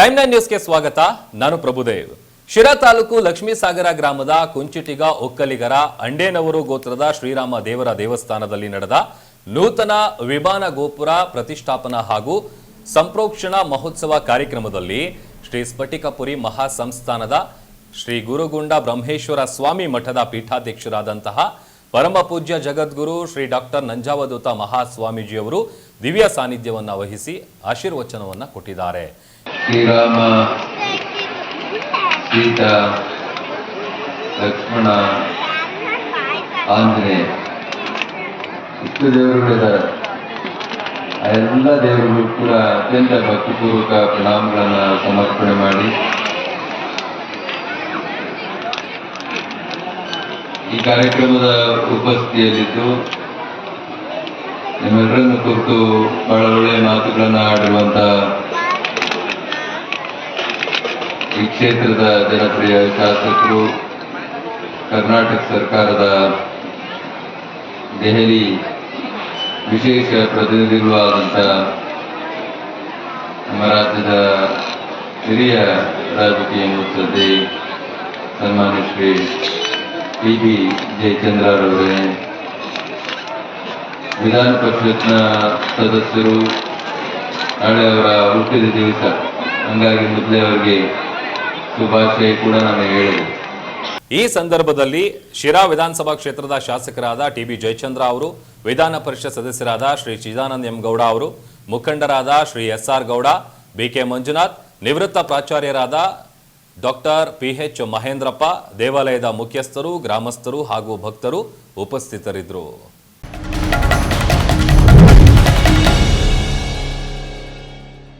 Time nine ನ್ಯೂಸ್ಗೆ ಸ್ವಾಗತ. ನಾನು ಪ್ರಭುದೇವ್ ಶಿರಾ ತಾಲೂಕು ಲಕ್ಷ್ಮೀಸಾಗರ ಗ್ರಾಮದ ಕುಂಚಿಟಿಗ ಒಕ್ಕಲಿಗರ ಅಂಡೇನವರು ಗೋತ್ರದ ಶ್ರೀರಾಮ ದೇವರ ದೇವಸ್ಥಾನದಲ್ಲಿ ನಡೆದ ನೂತನ ವಿಮಾನ ಗೋಪುರ ಪ್ರತಿಷ್ಠಾಪನಾ ಹಾಗೂ ಸಂಪ್ರೋಕ್ಷಣ ಮಹೋತ್ಸವ ಕಾರ್ಯಕ್ರಮದಲ್ಲಿ ಶ್ರೀ ಸ್ಫಟಿಕಪುರಿ ಮಹಾಸಂಸ್ಥಾನದ ಶ್ರೀ ಗುರುಗುಂಡ ಬ್ರಹ್ಮೇಶ್ವರ ಸ್ವಾಮಿ ಮಠದ ಪೀಠಾಧ್ಯಕ್ಷರಾದಂತಹ ಪರಮ ಪೂಜ್ಯ ಜಗದ್ಗುರು ಶ್ರೀ ಡಾಕ್ಟರ್ ನಂಜಾವಧೂತ ಮಹಾಸ್ವಾಮೀಜಿಯವರು ದಿವ್ಯ ಸಾನ್ನಿಧ್ಯವನ್ನು ವಹಿಸಿ ಆಶೀರ್ವಚನವನ್ನು ಕೊಟ್ಟಿದ್ದಾರೆ. ಶ್ರೀರಾಮ, ಸೀತಾ, ಲಕ್ಷ್ಮಣ, ಆಂಜನೇಯ. ಇಷ್ಟು ದೇವರುಗಳಿದ್ದಾರೆ ಆ ಎಲ್ಲ ದೇವರುಗಳು ಕೂಡ ಅತ್ಯಂತ ಭಕ್ತಿಪೂರ್ವಕ ಪ್ರಣಾಮಗಳನ್ನು ಸಮರ್ಪಣೆ ಮಾಡಿ. ಈ ಕಾರ್ಯಕ್ರಮದ ಉಪಸ್ಥಿತಿಯಲ್ಲಿದ್ದು ನಿಮ್ಮೆಲ್ಲರನ್ನು ಕುರಿತು ಬಹಳ ಒಳ್ಳೆಯ ಮಾತುಗಳನ್ನು ಆಡಿರುವಂತಹ ಈ ಕ್ಷೇತ್ರದ ಜನಪ್ರಿಯ ಶಾಸಕರು ಕರ್ನಾಟಕ ಸರ್ಕಾರದ ದೆಹಲಿ ವಿಶೇಷ ಪ್ರತಿನಿಧಿಗಳು ಆದಂಥ ನಮ್ಮ ರಾಜ್ಯದ ಹಿರಿಯ ರಾಜಕೀಯ ಮುತ್ಸದ್ದಿ ಸನ್ಮಾನ್ಯ ಶ್ರೀ ಟಿ ಬಿ ಜಯಚಂದ್ರರವರೇ ವಿಧಾನ ಪರಿಷತ್ನ ಸದಸ್ಯರು, ನಾಳೆ ಅವರ ಹುಟ್ಟಿದ ದಿವಸ, ಹಂಗಾಗಿ ಮೊದಲೇ ಅವರಿಗೆ ಶುಭಾಶಯ ಕೂಡ ನಾನು ಈ ಸಂದರ್ಭದಲ್ಲಿ ಶಿರಾ ವಿಧಾನಸಭಾ ಕ್ಷೇತ್ರದ ಶಾಸಕರಾದ ಟಿ ಬಿ ಜಯಚಂದ್ರ ಅವರು, ವಿಧಾನ ಪರಿಷತ್ ಸದಸ್ಯರಾದ ಶ್ರೀ ಚಿದಾನಂದ ಎಂ ಗೌಡ ಅವರು, ಮುಖಂಡರಾದ Shri S R Gowda, BK Manjunath, ನಿವೃತ್ತ ಪ್ರಾಚಾರ್ಯರಾದ ಡಾಕ್ಟರ್ ಪಿ ಎಚ್ ಮಹೇಂದ್ರಪ್ಪ, ದೇವಾಲಯದ ಮುಖ್ಯಸ್ಥರು, ಗ್ರಾಮಸ್ಥರು ಹಾಗೂ ಭಕ್ತರು ಉಪಸ್ಥಿತರಿದ್ದರು.